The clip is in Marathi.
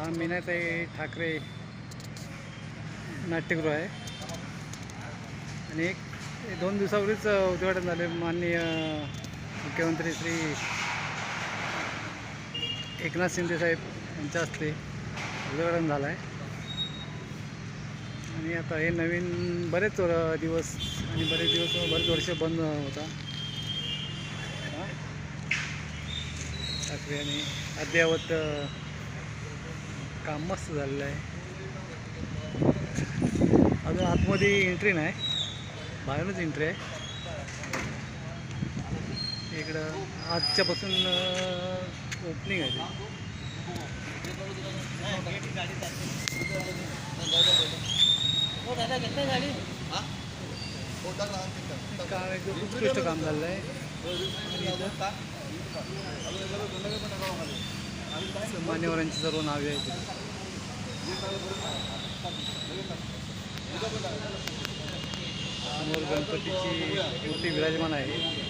हा मीनाताई ठाकरे नाट्यगृह आहे. आणि एक दोन दिवसापूर्वीच उद्घाटन झाले. माननीय मुख्यमंत्री श्री एकनाथ शिंदे साहेब यांच्या हस्ते उद्घाटन झालं आहे आणि आता हे नवीन बरेच दिवस आणि बरेच दिवस बरेच वर्ष बंद होता. ठाकरे आणि अद्ययावत काम मस्त झालेलं आहे. अजून आतमध्ये एंट्री नाही. बाहेरूनच एंट्री आहे. इकडं आजच्यापासून ओपनिंग आहे काय काम एकदम उत्कृष्ट काम झालेलं आहे. मान्यवरांची सर्व नावे आहेत. समोर गणपतीची मूर्ती विराजमान आहे.